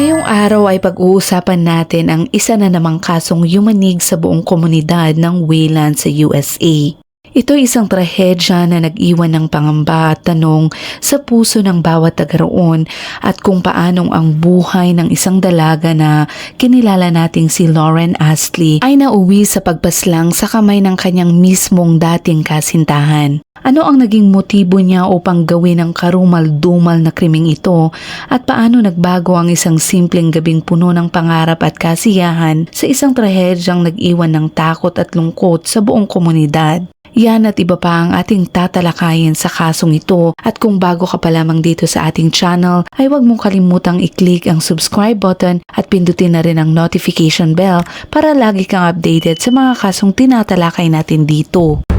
Ngayong araw ay pag-uusapan natin ang isa na namang kasong yumanig sa buong komunidad ng Wayland sa USA. Ito ay isang trahedya na nag-iwan ng pangamba at tanong sa puso ng bawat tagaroon at kung paanong ang buhay ng isang dalaga na kinilala nating si Lauren Astley ay nauwi sa pagpaslang sa kamay ng kanyang mismong dating kasintahan. Ano ang naging motibo niya upang gawin ang karumal-dumal na krimeng ito at paano nagbago ang isang simpleng gabing puno ng pangarap at kasiyahan sa isang trahedyang nag-iwan ng takot at lungkot sa buong komunidad. Yan at iba pa ang ating tatalakayin sa kasong ito at kung bago ka pa lamang dito sa ating channel ay huwag mong kalimutang i-click ang subscribe button at pindutin na rin ang notification bell para lagi kang updated sa mga kasong tinatalakay natin dito.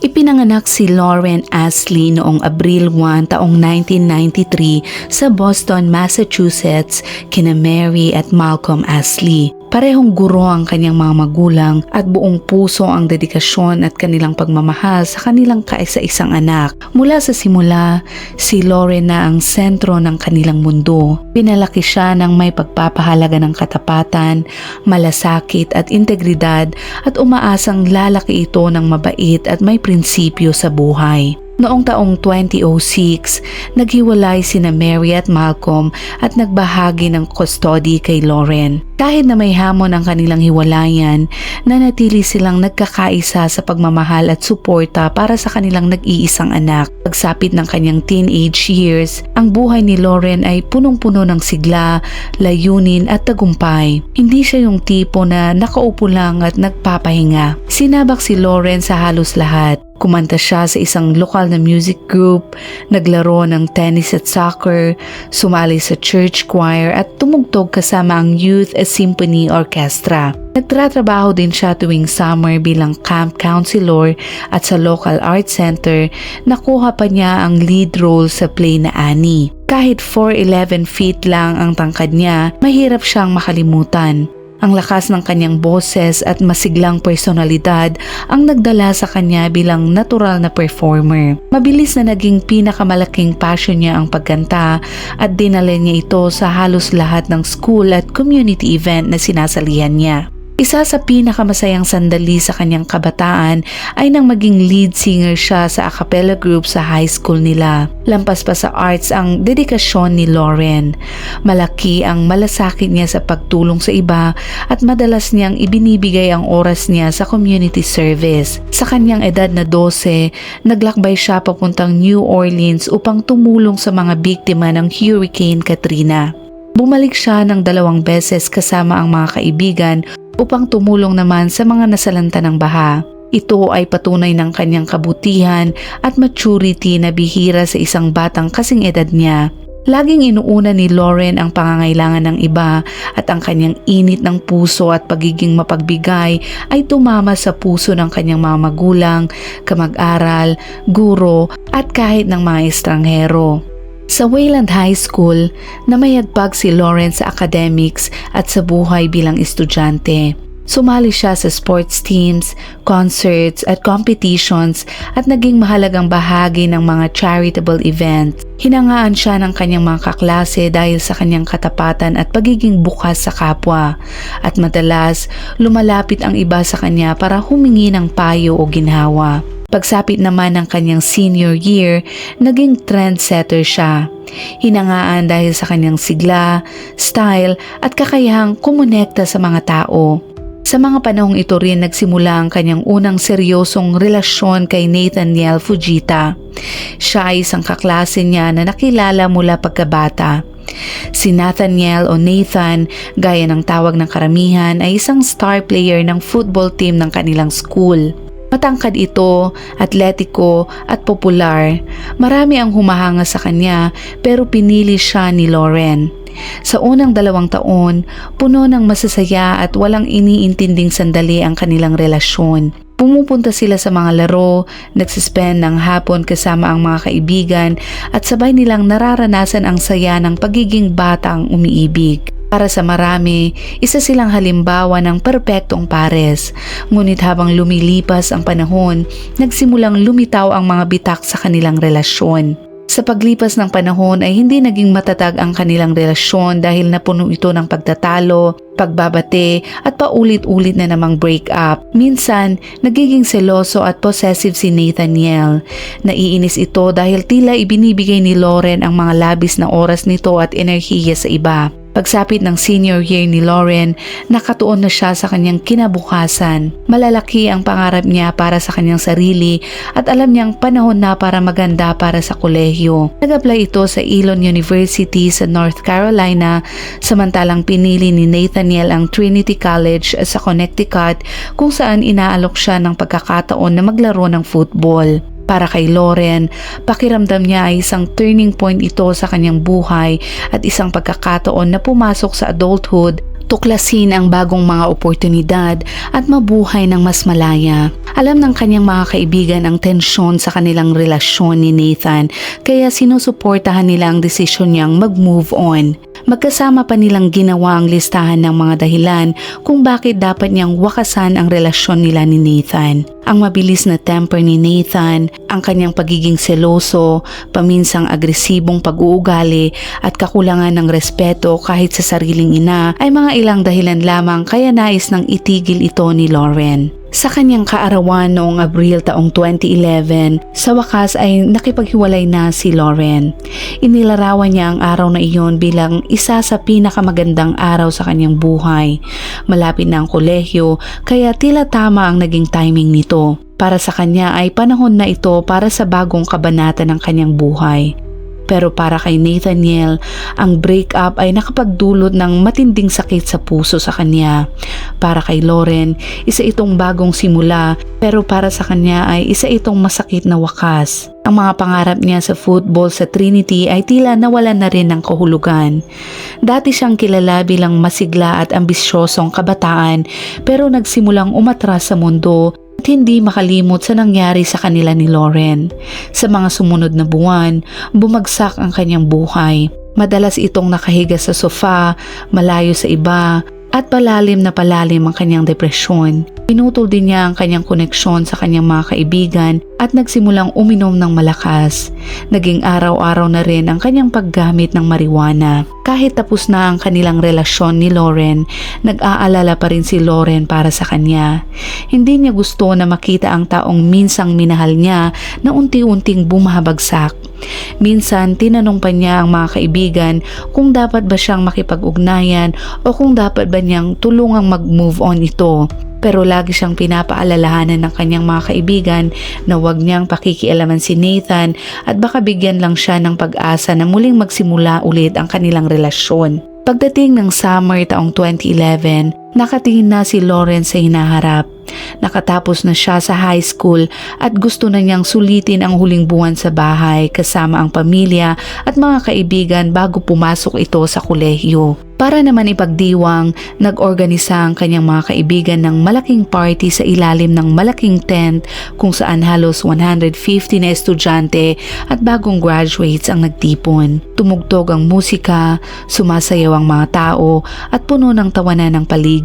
Ipinanganak si Lauren Astley noong Abril 1 taong 1993 sa Boston, Massachusetts kina Mary at Malcolm Astley. Parehong guro ang kanyang mga magulang at buong puso ang dedikasyon at kanilang pagmamahal sa kanilang kaisa-isang anak. Mula sa simula, si Lauren na ang sentro ng kanilang mundo. Pinalaki siya ng may pagpapahalaga ng katapatan, malasakit at integridad at umaasang lalaki ito ng mabait at may prinsipyo sa buhay. Noong taong 2006, naghiwalay sina Mary at Malcolm at nagbahagi ng custody kay Lauren. Kahit na may hamon ang kanilang hiwalayan, nanatili silang nagkakaisa sa pagmamahal at suporta para sa kanilang nag-iisang anak. Pagsapit ng kanyang teenage years, ang buhay ni Lauren ay punong-puno ng sigla, layunin at tagumpay. Hindi siya yung tipo na nakaupo lang at nagpapahinga. Sinabak si Lauren sa halos lahat. Kumanta siya sa isang lokal na music group, naglaro ng tennis at soccer, sumali sa church choir at tumugtog kasama ang Youth Symphony Orchestra. Nagtratrabaho din siya tuwing summer bilang camp counselor at sa local art center, nakuha pa niya ang lead role sa play na Annie. Kahit 4'11 feet lang ang tangkad niya, mahirap siyang makalimutan. Ang lakas ng kanyang boses at masiglang personalidad ang nagdala sa kanya bilang natural na performer. Mabilis na naging pinakamalaking passion niya ang pagkanta at dinala niya ito sa halos lahat ng school at community event na sinasalihan niya. Isa sa pinakamasayang sandali sa kanyang kabataan ay nang maging lead singer siya sa a cappella group sa high school nila. Lampas pa sa arts ang dedikasyon ni Lauren. Malaki ang malasakit niya sa pagtulong sa iba at madalas niyang ibinibigay ang oras niya sa community service. Sa kanyang edad na 12, naglakbay siya papuntang New Orleans upang tumulong sa mga biktima ng Hurricane Katrina. Bumalik siya ng dalawang beses kasama ang mga kaibigan upang tumulong naman sa mga nasalanta ng baha. Ito ay patunay ng kanyang kabutihan at maturity na bihira sa isang batang kasing edad niya. Laging inuuna ni Lauren ang pangangailangan ng iba at ang kanyang init ng puso at pagiging mapagbigay ay tumama sa puso ng kanyang mga magulang, kamag-aral, guro at kahit ng mga estranghero. Sa Wayland High School, namayagpag si Lawrence sa academics at sa buhay bilang estudyante. Sumali siya sa sports teams, concerts at competitions at naging mahalagang bahagi ng mga charitable events. Hinangaan siya ng kanyang mga kaklase dahil sa kanyang katapatan at pagiging bukas sa kapwa. At madalas, lumalapit ang iba sa kanya para humingi ng payo o ginhawa. Pagsapit naman ng kanyang senior year, naging trendsetter siya. Hinangaan dahil sa kanyang sigla, style at kakayahang kumonekta sa mga tao. Sa mga panahong ito rin nagsimula ang kanyang unang seryosong relasyon kay Nathaniel Fujita. Siya ay isang kaklase niya na nakilala mula pagkabata. Si Nathaniel o Nathan, gaya ng tawag ng karamihan, ay isang star player ng football team ng kanilang school. Matangkad ito, atletiko at popular. Marami ang humahanga sa kanya pero pinili siya ni Lauren. Sa unang dalawang taon, puno ng masasaya at walang iniintinding sandali ang kanilang relasyon. Pumupunta sila sa mga laro, nagsispend ng hapon kasama ang mga kaibigan at sabay nilang nararanasan ang saya ng pagiging batang umiibig. Para sa marami, isa silang halimbawa ng perpektong pares. Ngunit habang lumilipas ang panahon, nagsimulang lumitaw ang mga bitak sa kanilang relasyon. Sa paglipas ng panahon ay hindi naging matatag ang kanilang relasyon dahil napuno ito ng pagtatalo, pagbabate at paulit-ulit na namang break up. Minsan, nagiging seloso at possessive si Nathaniel. Naiinis ito dahil tila ibinibigay ni Lauren ang mga labis na oras nito at enerhiya sa iba. Pagsapit ng senior year ni Lauren, nakatuon na siya sa kanyang kinabukasan. Malalaki ang pangarap niya para sa kanyang sarili at alam niyang panahon na para maganda para sa kolehiyo. Nag-apply ito sa Elon University sa North Carolina samantalang pinili ni Nathaniel ang Trinity College sa Connecticut kung saan inaalok siya ng pagkakataon na maglaro ng football. Para kay Lauren, pakiramdam niya ay isang turning point ito sa kanyang buhay at isang pagkakataon na pumasok sa adulthood tuklasin ang bagong mga oportunidad at mabuhay ng mas malaya. Alam ng kanyang mga kaibigan ang tensyon sa kanilang relasyon ni Nathan kaya sinusuportahan nila ang desisyon niyang mag-move on. Magkasama pa nilang ginawa ang listahan ng mga dahilan kung bakit dapat niyang wakasan ang relasyon nila ni Nathan. Ang mabilis na temper ni Nathan, ang kanyang pagiging seloso, paminsang agresibong pag-uugali at kakulangan ng respeto kahit sa sariling ina ay mga ilang dahilan lamang kaya nais nang itigil ito ni Lauren. Sa kanyang kaarawan noong Abril taong 2011, sa wakas ay nakipaghiwalay na si Lauren. Inilarawan niya ang araw na iyon bilang isa sa pinakamagandang araw sa kanyang buhay. Malapit na ang kolehyo kaya tila tama ang naging timing nito. Para sa kanya ay panahon na ito para sa bagong kabanata ng kanyang buhay. Pero para kay Nathaniel, ang breakup ay nakapagdulot ng matinding sakit sa puso sa kanya. Para kay Lauren, isa itong bagong simula pero para sa kanya ay isa itong masakit na wakas. Ang mga pangarap niya sa football sa Trinity ay tila nawalan na rin ng kahulugan. Dati siyang kilala bilang masigla at ambisyosong kabataan pero nagsimulang umatras sa mundo at hindi makalimot sa nangyari sa kanila ni Lauren. Sa mga sumunod na buwan, bumagsak ang kanyang buhay. Madalas itong nakahiga sa sofa, malayo sa iba, at palalim na palalim ang kanyang depresyon. Pinutol din niya ang kanyang koneksyon sa kanyang mga kaibigan at nagsimulang uminom ng malakas. Naging araw-araw na rin ang kanyang paggamit ng marijuana. Kahit tapos na ang kanilang relasyon ni Lauren, nag-aalala pa rin si Lauren para sa kanya. Hindi niya gusto na makita ang taong minsang minahal niya na unti-unting bumabagsak. Minsan, tinanong pa niya ang mga kaibigan kung dapat ba siyang makipag-ugnayan o kung dapat ba niyang tulungang mag-move on ito pero lagi siyang pinapaalalahanan ng kanyang mga kaibigan na huwag niyang pakikialaman si Nathan at baka bigyan lang siya ng pag-asa na muling magsimula ulit ang kanilang relasyon. Pagdating ng summer taong 2011, nakatingin na si Lawrence sa hinaharap. Nakatapos na siya sa high school at gusto na niyang sulitin ang huling buwan sa bahay kasama ang pamilya at mga kaibigan bago pumasok ito sa kolehiyo. Para naman ipagdiwang, nag-organisa ang kanyang mga kaibigan ng malaking party sa ilalim ng malaking tent kung saan halos 150 na estudyante at bagong graduates ang nagtipon. Tumugtog ang musika, sumasayaw ang mga tao at puno ng tawanan ng paligid.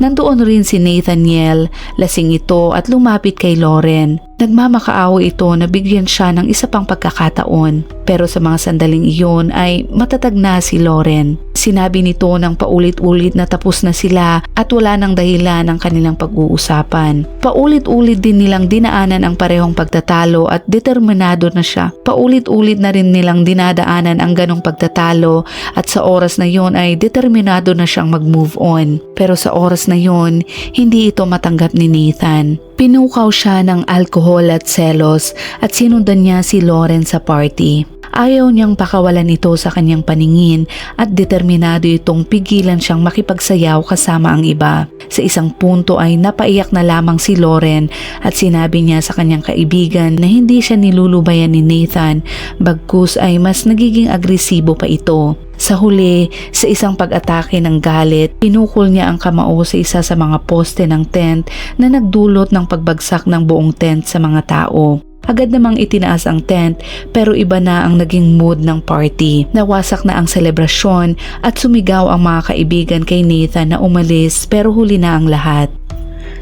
Nandoon rin si Nathaniel, lasing ito at lumapit kay Lauren. Nagmamakaawa ito na bigyan siya ng isa pang pagkakataon. Pero sa mga sandaling iyon ay matatag na si Lauren. Sinabi nito ng paulit-ulit na tapos na sila at wala nang dahilan ang kanilang pag-uusapan. Paulit-ulit din nilang dinaanan ang parehong pagtatalo at determinado na siya. Paulit-ulit na rin nilang dinadaanan ang ganong pagtatalo at sa oras na yon ay determinado na siyang mag-move on. Pero sa oras na yon, hindi ito matanggap ni Nathan. Pinukaw siya ng alkohol at selos at sinundan niya si Lauren sa party. Ayaw niyang pakawalan ito sa kanyang paningin at determinado itong pigilan siyang makipagsayaw kasama ang iba. Sa isang punto ay napaiyak na lamang si Lauren at sinabi niya sa kanyang kaibigan na hindi siya nilulubayan ni Nathan bagkus ay mas nagiging agresibo pa ito. Sa huli, sa isang pag-atake ng galit, pinukol niya ang kamao sa isa sa mga poste ng tent na nagdulot ng pagbagsak ng buong tent sa mga tao. Agad namang itinaas ang tent pero iba na ang naging mood ng party. Nawasak na ang selebrasyon at sumigaw ang mga kaibigan kay Nathan na umalis pero huli na ang lahat.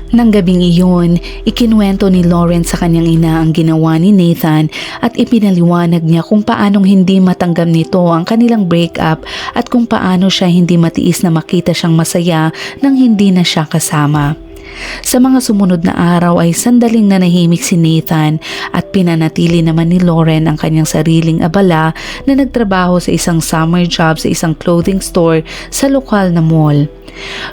Nang gabing iyon, ikinuwento ni Lauren sa kanyang ina ang ginawa ni Nathan at ipinaliwanag niya kung paanong hindi matanggap nito ang kanilang breakup at kung paano siya hindi matiis na makita siyang masaya nang hindi na siya kasama. Sa mga sumunod na araw ay sandaling nanahimik si Nathan at pinanatili naman ni Lauren ang kanyang sariling abala na nagtrabaho sa isang summer job sa isang clothing store sa lokal na mall.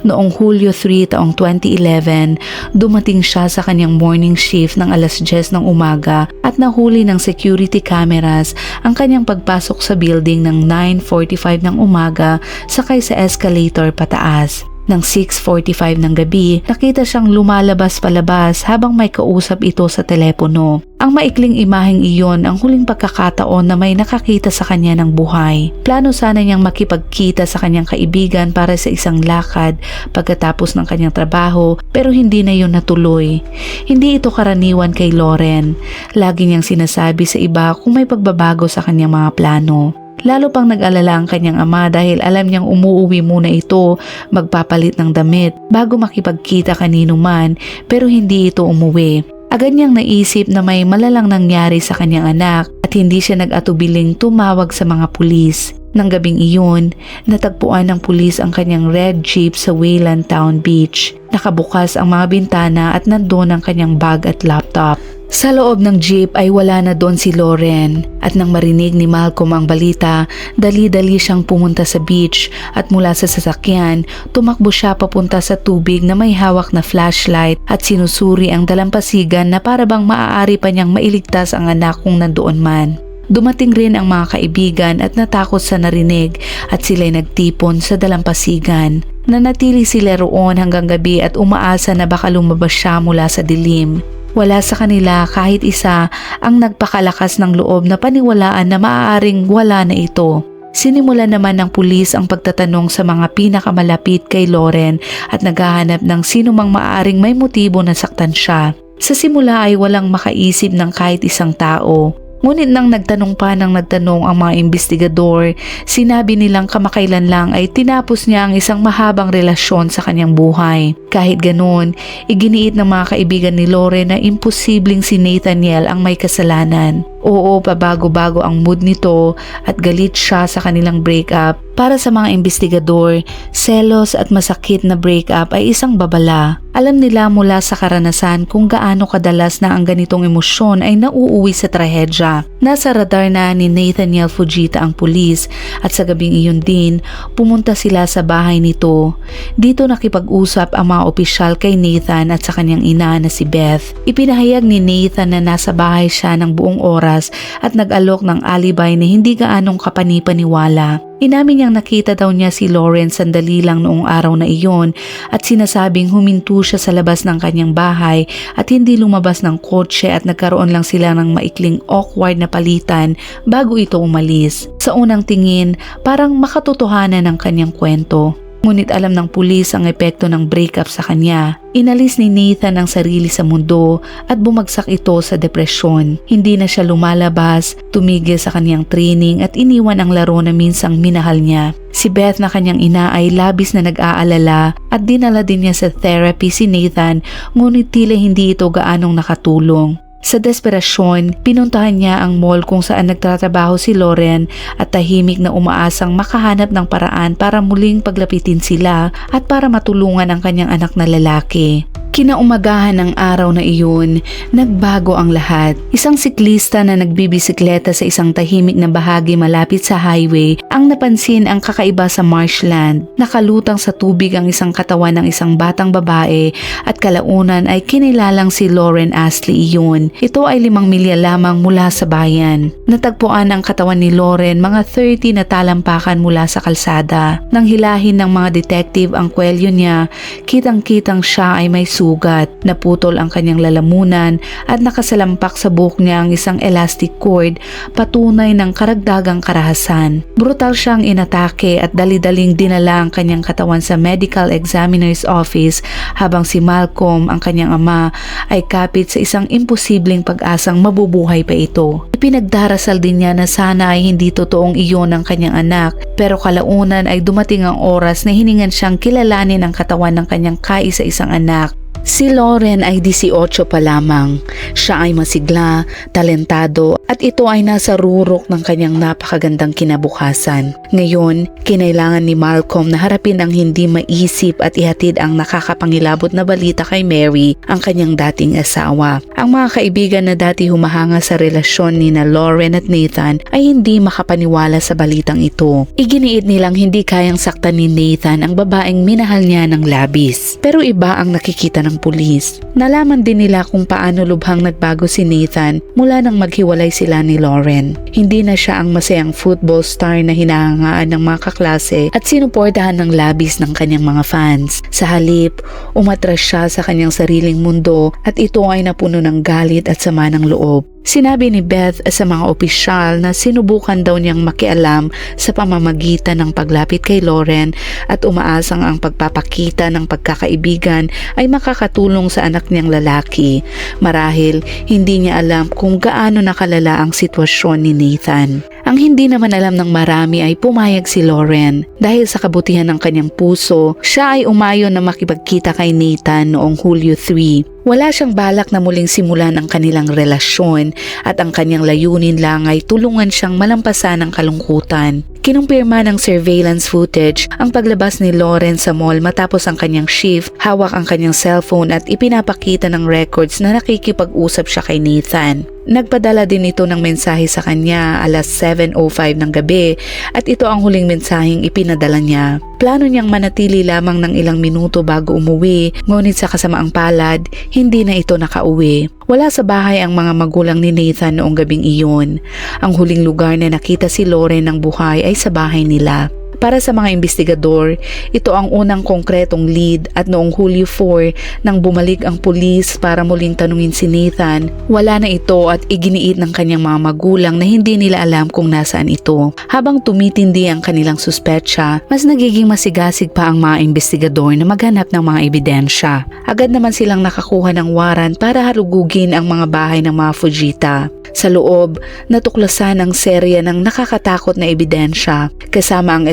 Noong Hulyo 3 taong 2011, dumating siya sa kanyang morning shift ng alas 10 ng umaga at nahuli ng security cameras ang kanyang pagpasok sa building ng 9.45 ng umaga sakay sa escalator pataas. Ng 6.45 ng gabi, nakita siyang lumalabas palabas habang may kausap ito sa telepono. Ang maikling imaheng iyon ang huling pagkakataon na may nakakita sa kanya ng buhay. Plano sana niyang makipagkita sa kanyang kaibigan para sa isang lakad pagkatapos ng kanyang trabaho pero hindi na yun natuloy. Hindi ito karaniwan kay Lauren. Lagi niyang sinasabi sa iba kung may pagbabago sa kanyang mga plano. Lalo pang nag-alala ang kanyang ama dahil alam niyang umuuwi muna ito magpapalit ng damit bago makipagkita kanino man pero hindi ito umuwi. Agad niyang naisip na may malalang nangyari sa kanyang anak at hindi siya nag-atubiling tumawag sa mga pulis. Nang gabing iyon, natagpuan ng pulis ang kanyang red jeep sa Wayland Town Beach. Nakabukas ang mga bintana at nandoon ang kanyang bag at laptop. Sa loob ng jeep ay wala na doon si Lauren at nang marinig ni Malcolm ang balita, dali-dali siyang pumunta sa beach at mula sa sasakyan, tumakbo siya papunta sa tubig na may hawak na flashlight at sinusuri ang dalampasigan na para bang maaari pa niyang mailigtas ang anak kung nandoon man. Dumating rin ang mga kaibigan at natakot sa narinig at sila'y nagtipon sa dalampasigan. Nanatili sila roon hanggang gabi at umaasa na baka lumabas siya mula sa dilim. Wala sa kanila kahit isa ang nagpakalakas ng loob na paniwalaan na maaaring wala na ito. Sinimula naman ng pulis ang pagtatanong sa mga pinakamalapit kay Lauren at naghahanap ng sino mang maaaring may motibo na saktan siya. Sa simula ay walang makaisip ng kahit isang tao. Ngunit nang nagtanong pa ng nagtanong ang mga investigador, sinabi nilang kamakailan lang ay tinapos niya ang isang mahabang relasyon sa kanyang buhay. Kahit ganoon, iginiit ng mga kaibigan ni Lore na imposibleng si Nathaniel ang may kasalanan. Oo, pabago-bago ang mood nito at galit siya sa kanilang breakup. Para sa mga investigador, selos at masakit na breakup ay isang babala. Alam nila mula sa karanasan kung gaano kadalas na ang ganitong emosyon ay nauuwi sa trahedya. Nasa radar na ni Nathaniel Fujita ang pulis at sa gabing iyon din, pumunta sila sa bahay nito. Dito nakipag-usap ang mga opisyal kay Nathan at sa kanyang ina na si Beth. Ipinahayag ni Nathan na nasa bahay siya ng buong oras at nag-alok ng alibay na hindi gaanong kapanipaniwala. Inamin niyang nakita daw niya si Lauren sandali lang noong araw na iyon at sinasabing huminto siya sa labas ng kanyang bahay at hindi lumabas ng kotse at nagkaroon lang sila ng maikling awkward na palitan bago ito umalis. Sa unang tingin, parang makatotohanan ng kanyang kwento. Ngunit alam ng pulis ang epekto ng breakup sa kanya. Inalis ni Nathan ang sarili sa mundo at bumagsak ito sa depresyon. Hindi na siya lumalabas, tumigil sa kanyang training at iniwan ang laro na minsang minahal niya. Si Beth na kanyang ina ay labis na nag-aalala at dinala din niya sa therapy si Nathan ngunit tila hindi ito gaanong nakatulong. Sa desperasyon, pinuntahan niya ang mall kung saan nagtatrabaho si Lauren at tahimik na umaasang makahanap ng paraan para muling paglapitin sila at para matulungan ang kanyang anak na lalaki. Kinaumagahan ng araw na iyon, nagbago ang lahat. Isang siklista na nagbibisikleta sa isang tahimik na bahagi malapit sa highway ang napansin ang kakaiba sa marshland. Nakalutang sa tubig ang isang katawan ng isang batang babae at kalaunan ay kinilalang si Lauren Astley iyon. Ito ay limang milya lamang mula sa bayan. Natagpuan ang katawan ni Lauren mga 30 na talampakan mula sa kalsada. Nang hilahin ng mga detective ang kwelyo niya, kitang-kitang siya ay may sugat sugat. Naputol ang kanyang lalamunan at nakasalampak sa buhok niya ang isang elastic cord patunay ng karagdagang karahasan. Brutal siyang inatake at dali-daling dinala ang kanyang katawan sa medical examiner's office habang si Malcolm, ang kanyang ama, ay kapit sa isang imposibleng pag-asang mabubuhay pa ito. Ipinagdarasal din niya na sana ay hindi totoong iyon ang kanyang anak pero kalaunan ay dumating ang oras na hiningan siyang kilalanin ang katawan ng kanyang kaisa-isang anak Si Lauren ay 18 pa lamang. Siya ay masigla, talentado at ito ay nasa rurok ng kanyang napakagandang kinabukasan. Ngayon, kinailangan ni Malcolm na harapin ang hindi maisip at ihatid ang nakakapangilabot na balita kay Mary, ang kanyang dating asawa. Ang mga kaibigan na dati humahanga sa relasyon ni na Lauren at Nathan ay hindi makapaniwala sa balitang ito. Iginiit nilang hindi kayang saktan ni Nathan ang babaeng minahal niya ng labis. Pero iba ang nakikita ng pulis. Nalaman din nila kung paano lubhang nagbago si Nathan mula nang maghiwalay sila ni Lauren. Hindi na siya ang masayang football star na hinahangaan ng mga kaklase at sinuportahan ng labis ng kanyang mga fans. Sa halip, umatras siya sa kanyang sariling mundo at ito ay napuno ng galit at sama ng loob. Sinabi ni Beth sa mga opisyal na sinubukan daw niyang makialam sa pamamagitan ng paglapit kay Lauren at umaasang ang pagpapakita ng pagkakaibigan ay makakatulong sa anak niyang lalaki. Marahil hindi niya alam kung gaano nakalala ang sitwasyon ni Nathan. Ang hindi naman alam ng marami ay pumayag si Lauren. Dahil sa kabutihan ng kanyang puso, siya ay umayon na makipagkita kay Nathan noong Hulyo 3. Wala siyang balak na muling simulan ang kanilang relasyon at ang kanyang layunin lang ay tulungan siyang malampasan ang kalungkutan. Kinumpirma ng surveillance footage ang paglabas ni Lauren sa mall matapos ang kanyang shift, hawak ang kanyang cellphone at ipinapakita ng records na nakikipag-usap siya kay Nathan. Nagpadala din ito ng mensahe sa kanya alas 7.05 ng gabi at ito ang huling mensaheng ipinadala niya. Plano niyang manatili lamang ng ilang minuto bago umuwi, ngunit sa kasamaang palad, hindi na ito nakauwi. Wala sa bahay ang mga magulang ni Nathan noong gabing iyon. Ang huling lugar na nakita si Lauren ng buhay ay sa bahay nila. Para sa mga investigador, ito ang unang konkretong lead at noong Hulyo 4 nang bumalik ang pulis para muling tanungin si Nathan, wala na ito at iginiit ng kanyang mga magulang na hindi nila alam kung nasaan ito. Habang tumitindi ang kanilang suspetsya, mas nagiging masigasig pa ang mga investigador na maghanap ng mga ebidensya. Agad naman silang nakakuha ng waran para halugugin ang mga bahay ng mga Fujita. Sa loob, natuklasan ang serya ng nakakatakot na ebidensya kasama ang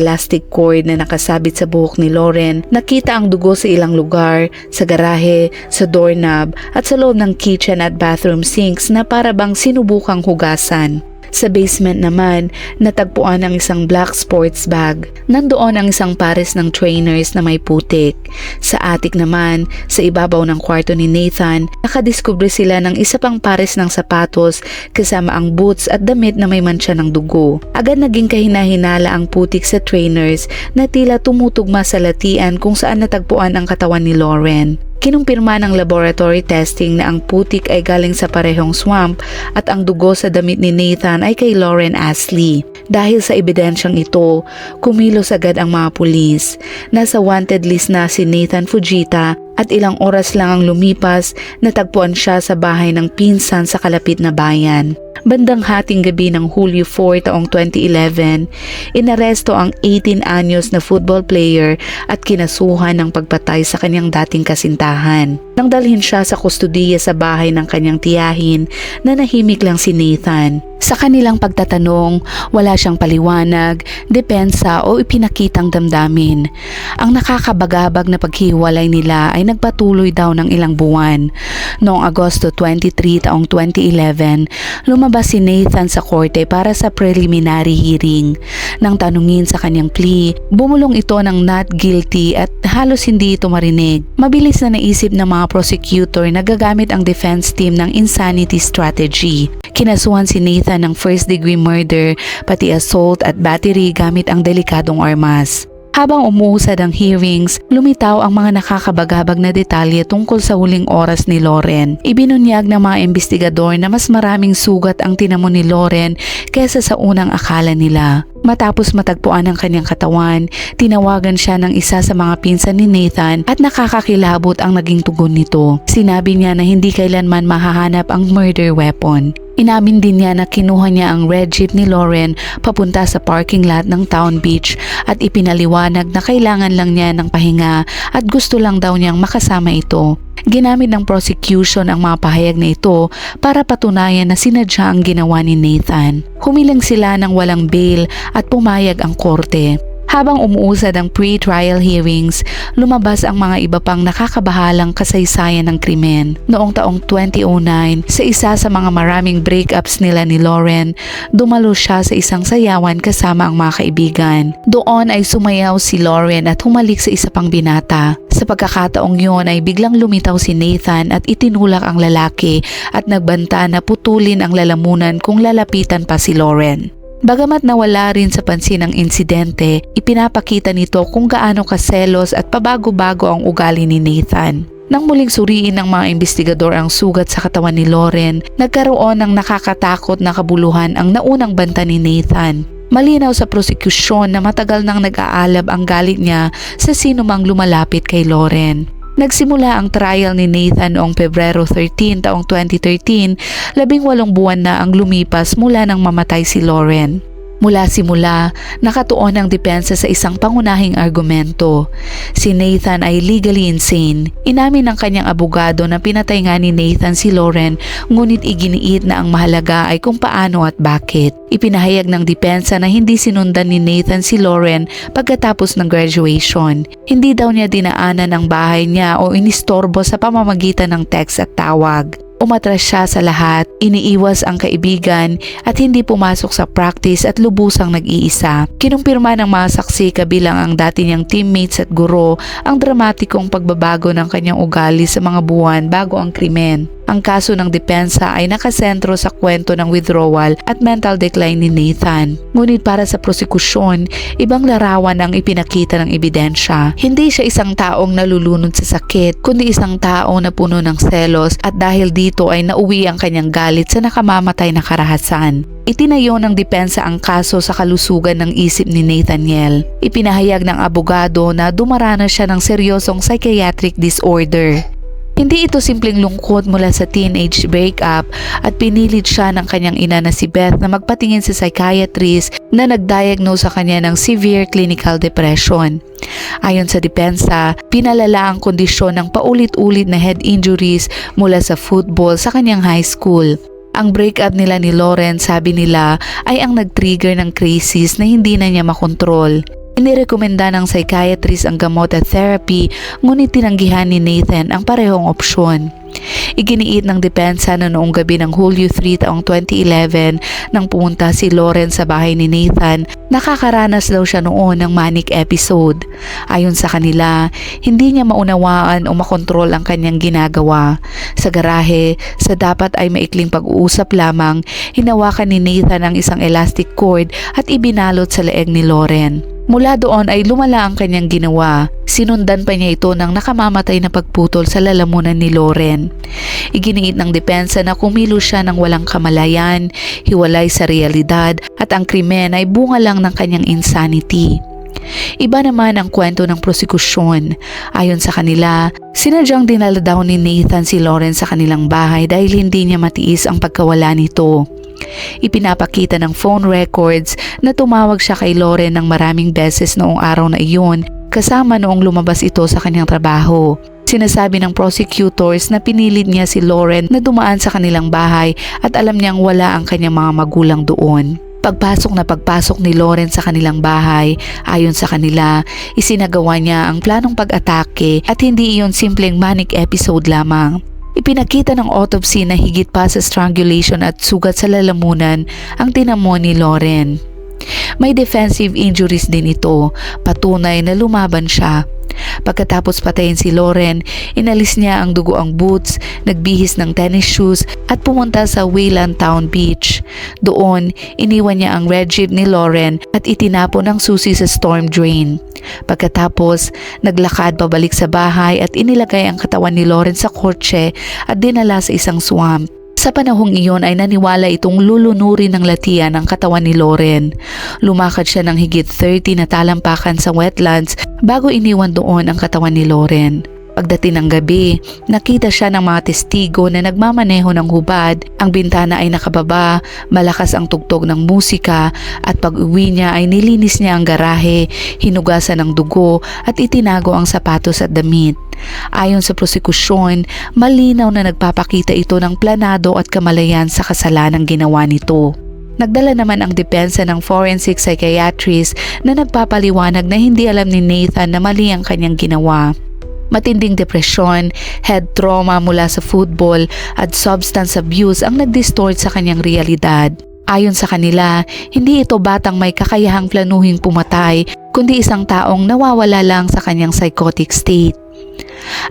cord na nakasabit sa buhok ni Lauren. Nakita ang dugo sa ilang lugar, sa garahe, sa doorknob at sa loob ng kitchen at bathroom sinks na para bang sinubukang hugasan. Sa basement naman, natagpuan ang isang black sports bag. Nandoon ang isang pares ng trainers na may putik. Sa attic naman, sa ibabaw ng kwarto ni Nathan, nakadiskubre sila ng isa pang pares ng sapatos kasama ang boots at damit na may mancha ng dugo. Agad naging kahinahinala ang putik sa trainers na tila tumutugma sa latian kung saan natagpuan ang katawan ni Lauren. Kinumpirma ng laboratory testing na ang putik ay galing sa parehong swamp at ang dugo sa damit ni Nathan ay kay Lauren Ashley. Dahil sa ebidensyang ito, kumilos agad ang mga pulis. Nasa wanted list na si Nathan Fujita at ilang oras lang ang lumipas, natagpuan siya sa bahay ng pinsan sa kalapit na bayan. Bandang hating gabi ng Hulyo 4 taong 2011, inaresto ang 18 anyos na football player at kinasuhan ng pagpatay sa kanyang dating kasintahan. Nang dalhin siya sa kustudiya sa bahay ng kanyang tiyahin na nahimik lang si Nathan. Sa kanilang pagtatanong, wala siyang paliwanag, depensa o ipinakitang damdamin. Ang nakakabagabag na paghiwalay nila ay nagpatuloy daw ng ilang buwan. Noong Agosto 23 taong 2011, lumabas si Nathan sa korte para sa preliminary hearing. Nang tanungin sa kanyang plea, bumulong ito ng not guilty at halos hindi ito marinig. Mabilis na naisip ng mga prosecutor na gagamit ang defense team ng insanity strategy. Kinasuhan si Nathan ng first degree murder, pati assault at battery gamit ang delikadong armas. Habang umuusad ang hearings, lumitaw ang mga nakakabagabag na detalye tungkol sa huling oras ni Loren. Ibinunyag ng mga investigador na mas maraming sugat ang tinamo ni Loren kesa sa unang akala nila. Matapos matagpuan ang kanyang katawan, tinawagan siya ng isa sa mga pinsan ni Nathan at nakakakilabot ang naging tugon nito. Sinabi niya na hindi kailanman mahahanap ang murder weapon. Inamin din niya na kinuha niya ang red jeep ni Lauren papunta sa parking lot ng Town Beach at ipinaliwanag na kailangan lang niya ng pahinga at gusto lang daw niyang makasama ito. Ginamit ng prosecution ang mga pahayag na ito para patunayan na sinadya ang ginawa ni Nathan. Humiling sila ng walang bail at pumayag ang korte. Habang umuusad ang pre-trial hearings, lumabas ang mga iba pang nakakabahalang kasaysayan ng krimen. Noong taong 2009, sa isa sa mga maraming breakups nila ni Lauren, dumalo siya sa isang sayawan kasama ang mga kaibigan. Doon ay sumayaw si Lauren at humalik sa isa pang binata. Sa pagkakataong yun ay biglang lumitaw si Nathan at itinulak ang lalaki at nagbanta na putulin ang lalamunan kung lalapitan pa si Lauren. Bagamat nawala rin sa pansin ang insidente, ipinapakita nito kung gaano kaselos at pabago-bago ang ugali ni Nathan. Nang muling suriin ng mga investigador ang sugat sa katawan ni Lauren, nagkaroon ng nakakatakot na kabuluhan ang naunang banta ni Nathan. Malinaw sa prosekusyon na matagal nang nag-aalab ang galit niya sa sino mang lumalapit kay Lauren. Nagsimula ang trial ni Nathan noong Pebrero 13 taong 2013, labing walong buwan na ang lumipas mula nang mamatay si Lauren. Mula simula, nakatuon ang depensa sa isang pangunahing argumento. Si Nathan ay legally insane. Inamin ng kanyang abogado na pinatay nga ni Nathan si Lauren ngunit iginiit na ang mahalaga ay kung paano at bakit. Ipinahayag ng depensa na hindi sinundan ni Nathan si Lauren pagkatapos ng graduation. Hindi daw niya dinaanan ang bahay niya o inistorbo sa pamamagitan ng text at tawag. Umatras siya sa lahat, iniiwas ang kaibigan at hindi pumasok sa practice at lubusang nag-iisa. Kinumpirma ng mga saksi kabilang ang dati niyang teammates at guro ang dramatikong pagbabago ng kanyang ugali sa mga buwan bago ang krimen. Ang kaso ng depensa ay nakasentro sa kwento ng withdrawal at mental decline ni Nathan. Ngunit para sa prosekusyon, ibang larawan ang ipinakita ng ebidensya. Hindi siya isang taong nalulunod sa sakit, kundi isang tao na puno ng selos at dahil dito ay nauwi ang kanyang galit sa nakamamatay na karahasan. Itinayo ng depensa ang kaso sa kalusugan ng isip ni Nathaniel. Ipinahayag ng abogado na dumaranas siya ng seryosong psychiatric disorder. Hindi ito simpleng lungkot mula sa teenage breakup at pinilit siya ng kanyang ina na si Beth na magpatingin sa psychiatrist na nagdiagnose sa kanya ng severe clinical depression. Ayon sa depensa, pinalala ang kondisyon ng paulit-ulit na head injuries mula sa football sa kanyang high school. Ang breakup nila ni Lauren sabi nila ay ang nag-trigger ng crisis na hindi na niya makontrol. Inirekomenda ng psychiatrist ang gamot at therapy ngunit tinanggihan ni Nathan ang parehong opsyon. Iginiit ng depensa na noong gabi ng Hulyo 3 taong 2011 nang pumunta si Lauren sa bahay ni Nathan, nakakaranas daw siya noon ng manic episode. Ayon sa kanila, hindi niya maunawaan o makontrol ang kanyang ginagawa. Sa garahe, sa dapat ay maikling pag-uusap lamang, hinawakan ni Nathan ang isang elastic cord at ibinalot sa leeg ni Lauren. Mula doon ay lumala ang kanyang ginawa. Sinundan pa niya ito ng nakamamatay na pagputol sa lalamunan ni Lauren. Iginiit ng depensa na kumilo siya ng walang kamalayan, hiwalay sa realidad at ang krimen ay bunga lang ng kanyang insanity. Iba naman ang kwento ng prosekusyon. Ayon sa kanila, sinadyang dinala daw ni Nathan si Lauren sa kanilang bahay dahil hindi niya matiis ang pagkawala nito. Ipinapakita ng phone records na tumawag siya kay Lauren ng maraming beses noong araw na iyon kasama noong lumabas ito sa kanyang trabaho. Sinasabi ng prosecutors na pinilit niya si Lauren na dumaan sa kanilang bahay at alam niyang wala ang kanyang mga magulang doon. Pagpasok na pagpasok ni Lauren sa kanilang bahay, ayon sa kanila, isinagawa niya ang planong pag-atake at hindi iyon simpleng manic episode lamang. Ipinakita ng autopsy na higit pa sa strangulation at sugat sa lalamunan ang tinamo ni Lauren. May defensive injuries din ito, patunay na lumaban siya. Pagkatapos patayin si Lauren, inalis niya ang dugoang boots, nagbihis ng tennis shoes at pumunta sa Wayland Town Beach. Doon, iniwan niya ang red jeep ni Lauren at itinapon ang susi sa storm drain. Pagkatapos, naglakad pabalik sa bahay at inilagay ang katawan ni Lauren sa kotse at dinala sa isang swamp. Sa panahong iyon ay naniwala itong lulunurin ng latian ang katawan ni Lauren. Lumakad siya ng higit 30 na talampakan sa wetlands bago iniwan doon ang katawan ni Lauren. Pagdating ng gabi, nakita siya ng mga testigo na nagmamaneho ng hubad. Ang bintana ay nakababa, malakas ang tugtog ng musika at pag uwi niya ay nilinis niya ang garahe, hinugasan ng dugo at itinago ang sapatos at damit. Ayon sa prosekusyon, malinaw na nagpapakita ito ng planado at kamalayan sa kasalanang ginawa nito. Nagdala naman ang depensa ng forensic psychiatrist na nagpapaliwanag na hindi alam ni Nathan na mali ang kanyang ginawa. Matinding depresyon, head trauma mula sa football at substance abuse ang nag-distort sa kanyang realidad. Ayon sa kanila, hindi ito batang may kakayahang planuhing pumatay, kundi isang taong nawawala lang sa kanyang psychotic state.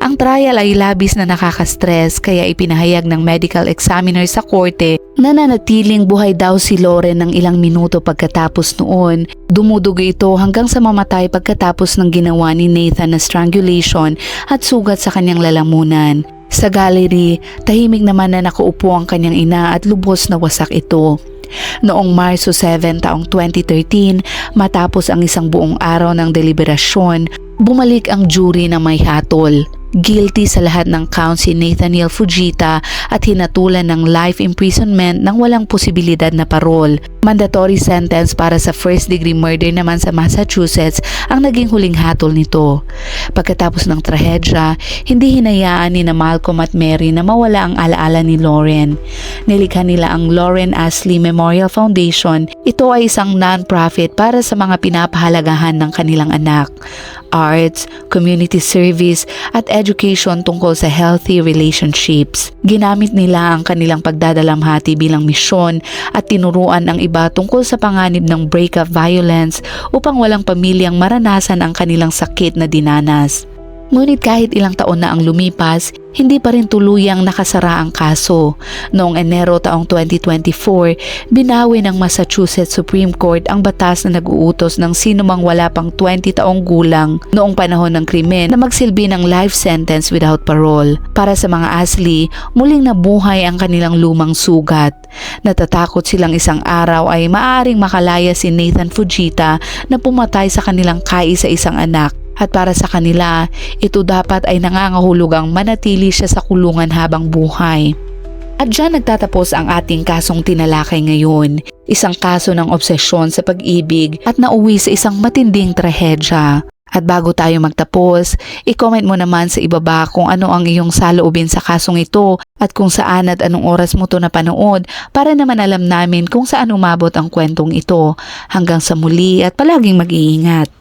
Ang trial ay labis na nakaka-stress kaya ipinahayag ng medical examiner sa korte na nanatiling buhay daw si Lauren ng ilang minuto pagkatapos noon. Dumudugo ito hanggang sa mamatay pagkatapos ng ginawa ni Nathan na strangulation at sugat sa kanyang lalamunan. Sa gallery, tahimik naman na nakaupo ang kanyang ina at lubos na wasak ito. Noong Marso 7 taong 2013, matapos ang isang buong araw ng deliberasyon, bumalik ang jury na may hatol. Guilty sa lahat ng count si Nathaniel Fujita at hinatulan ng life imprisonment ng walang posibilidad na parol. Mandatory sentence para sa first degree murder naman sa Massachusetts ang naging huling hatol nito. Pagkatapos ng trahedya, hindi hinayaan ni na Malcolm at Mary na mawala ang alaala ni Lauren. Nilikha nila ang Lauren Ashley Memorial Foundation. Ito ay isang non-profit para sa mga pinapahalagahan ng kanilang anak arts, community service at education tungkol sa healthy relationships. Ginamit nila ang kanilang pagdadalamhati bilang misyon at tinuruan ang iba tungkol sa panganib ng breakup violence upang walang pamilyang maranasan ang kanilang sakit na dinanas. Ngunit kahit ilang taon na ang lumipas, hindi pa rin tuluyang nakasara ang kaso. Noong Enero taong 2024, binawi ng Massachusetts Supreme Court ang batas na nag-uutos ng sinumang wala pang 20 taong gulang noong panahon ng krimen na magsilbi ng life sentence without parole. Para sa mga asli, muling nabuhay ang kanilang lumang sugat. Natatakot silang isang araw ay maaring makalaya si Nathan Fujita na pumatay sa kanilang kaisa isang anak at para sa kanila, ito dapat ay nangangahulugang manatili siya sa kulungan habang buhay. At dyan nagtatapos ang ating kasong tinalakay ngayon. Isang kaso ng obsesyon sa pag-ibig at nauwi sa isang matinding trahedya. At bago tayo magtapos, i-comment mo naman sa ibaba kung ano ang iyong saloobin sa kasong ito at kung saan at anong oras mo to napanood para naman alam namin kung saan umabot ang kwentong ito. Hanggang sa muli at palaging mag-iingat.